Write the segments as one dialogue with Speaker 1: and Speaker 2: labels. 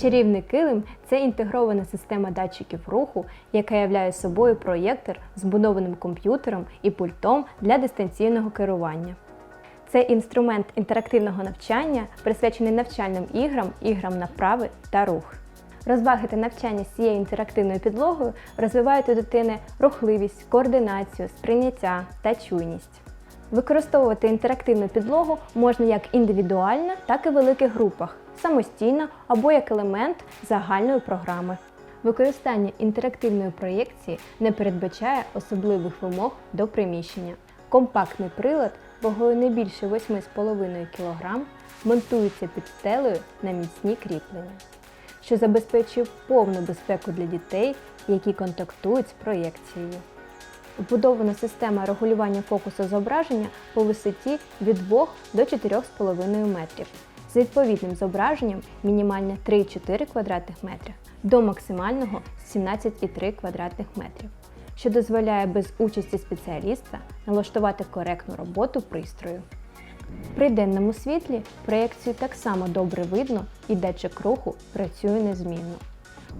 Speaker 1: Чарівний килим це інтегрована система датчиків руху, яка являє собою проєктор з будованим комп'ютером і пультом для дистанційного керування. Це інструмент інтерактивного навчання, присвячений навчальним іграм, іграм на вправи та рух. Розваги та навчання з цією інтерактивною підлогою розвивають у дитини рухливість, координацію, сприйняття та чуйність. Використовувати інтерактивну підлогу можна як індивідуально, так і в великих групах, самостійно або як елемент загальної програми. Використання інтерактивної проєкції не передбачає особливих вимог до приміщення. Компактний прилад вагою не більше 8,5 кг монтується під стелею на міцні кріплення, що забезпечує повну безпеку для дітей, які контактують з проєкцією. Вбудована система регулювання фокусу зображення по висоті від 2 до 4,5 метрів з відповідним зображенням мінімальне 3,4 квадратних метрів до максимального 17,3 квадратних метрів, що дозволяє без участі спеціаліста налаштувати коректну роботу пристрою. При денному світлі проєкцію так само добре видно і датчик руху працює незмінно.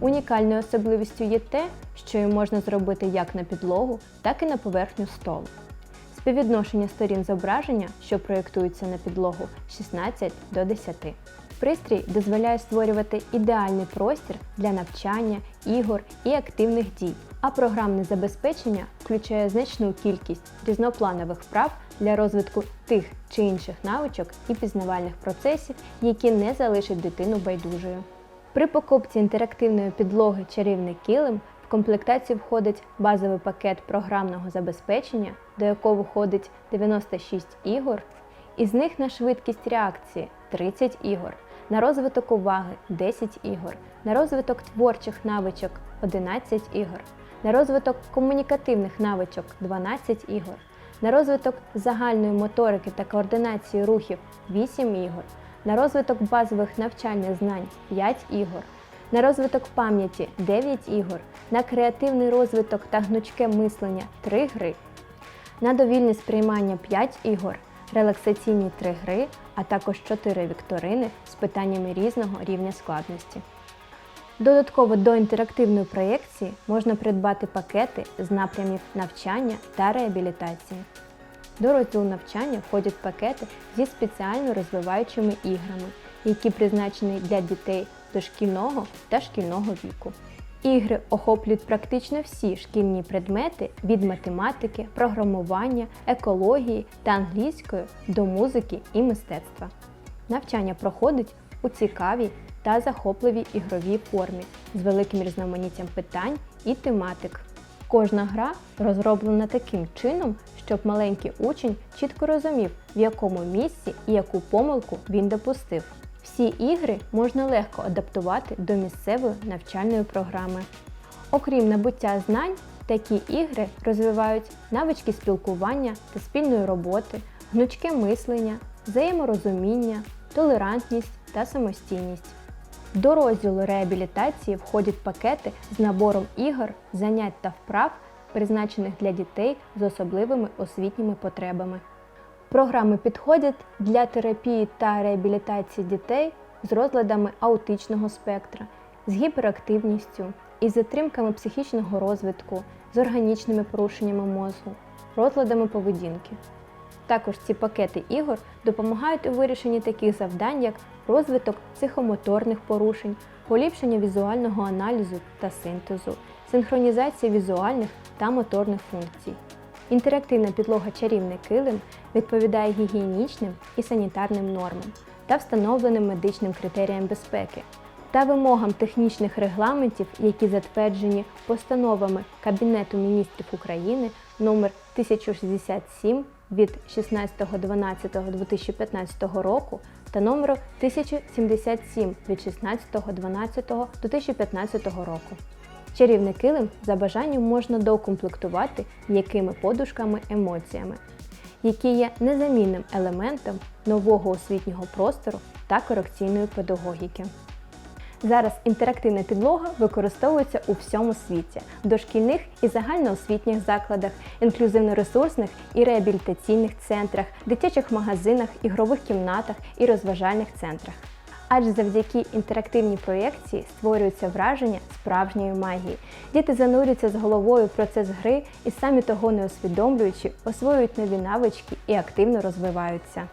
Speaker 1: Унікальною особливістю є те, що її можна зробити як на підлогу, так і на поверхню столу. Співвідношення сторін зображення, що проєктуються на підлогу, 16 до 10. Пристрій дозволяє створювати ідеальний простір для навчання, ігор і активних дій, а програмне забезпечення включає значну кількість різнопланових вправ для розвитку тих чи інших навичок і пізнавальних процесів, які не залишать дитину байдужою. При покупці інтерактивної підлоги чарівний килим в комплектацію входить базовий пакет програмного забезпечення, до якого входить 96 ігор, із них на швидкість реакції 30 ігор, на розвиток уваги 10 ігор, на розвиток творчих навичок 11 ігор, на розвиток комунікативних навичок 12 ігор, на розвиток загальної моторики та координації рухів 8 ігор, на розвиток базових навчальних знань 5 ігор, на розвиток пам'яті 9 ігор, на креативний розвиток та гнучке мислення 3 гри, на довільне сприймання 5 ігор, релаксаційні 3 гри, а також 4 вікторини з питаннями різного рівня складності. Додатково до інтерактивної проєкції можна придбати пакети з напрямів навчання та реабілітації. До розділу навчання входять пакети зі спеціально розвиваючими іграми, які призначені для дітей дошкільного та шкільного віку. Ігри охоплюють практично всі шкільні предмети від математики, програмування, екології та англійської до музики і мистецтва. Навчання проходить у цікавій та захопливій ігровій формі з великим різноманіттям питань і тематик. Кожна гра розроблена таким чином, щоб маленький учень чітко розумів, в якому місці і яку помилку він допустив. Всі ігри можна легко адаптувати до місцевої навчальної програми. Окрім набуття знань, такі ігри розвивають навички спілкування та спільної роботи, гнучке мислення, взаєморозуміння, толерантність та самостійність. До розділу реабілітації входять пакети з набором ігор, занять та вправ, призначених для дітей з особливими освітніми потребами. Програми підходять для терапії та реабілітації дітей з розладами аутичного спектра, з гіперактивністю, із затримками психічного розвитку, з органічними порушеннями мозку, розладами поведінки. Також ці пакети ігор допомагають у вирішенні таких завдань, як розвиток психомоторних порушень, поліпшення візуального аналізу та синтезу, синхронізація візуальних та моторних функцій. Інтерактивна підлога чарівний килим відповідає гігієнічним і санітарним нормам та встановленим медичним критеріям безпеки та вимогам технічних регламентів, які затверджені постановами Кабінету міністрів України номер 1067 від 16.12.2015 року та номеру 1077 від 16.12.2015 року. Чарівний килим за бажанням можна доукомплектувати м'якими подушками емоціями, які є незамінним елементом нового освітнього простору та корекційної педагогіки. Зараз інтерактивна підлога використовується у всьому світі в дошкільних і загальноосвітніх закладах, інклюзивно-ресурсних і реабілітаційних центрах, дитячих магазинах, ігрових кімнатах і розважальних центрах. Адже завдяки інтерактивній проєкції створюється враження справжньої магії. Діти занурюються з головою в процес гри і самі того не усвідомлюючи, освоюють нові навички і активно розвиваються.